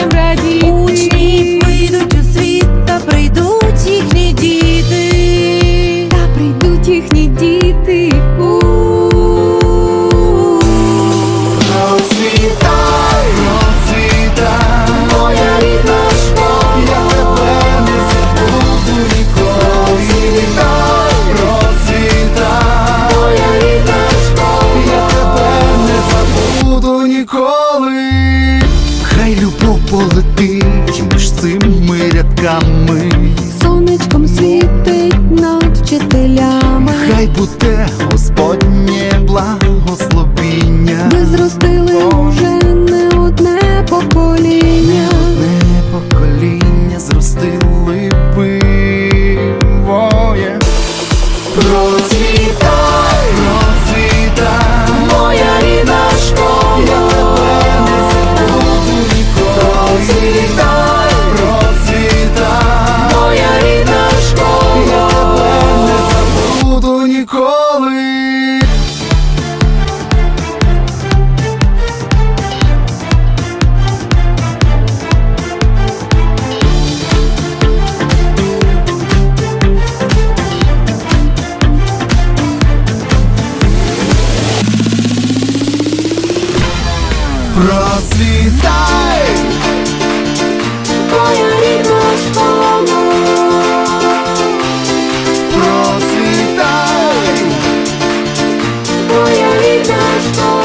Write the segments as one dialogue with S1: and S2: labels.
S1: цим радіти
S2: Учні прийдуть у. Світ, та прийдуть їхні діти,
S1: та прийдуть їхні діти.
S3: ніколи. Нехай буде Господнє. Розцвітай
S1: Моя рідна школа
S3: Розцвітай
S1: Моя рідна школа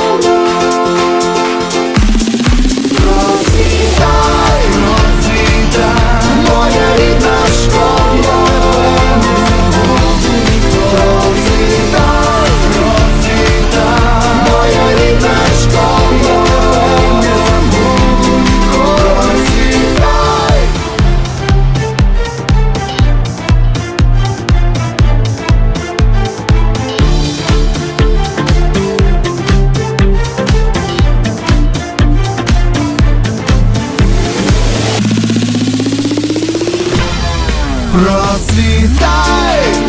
S3: Процвітай!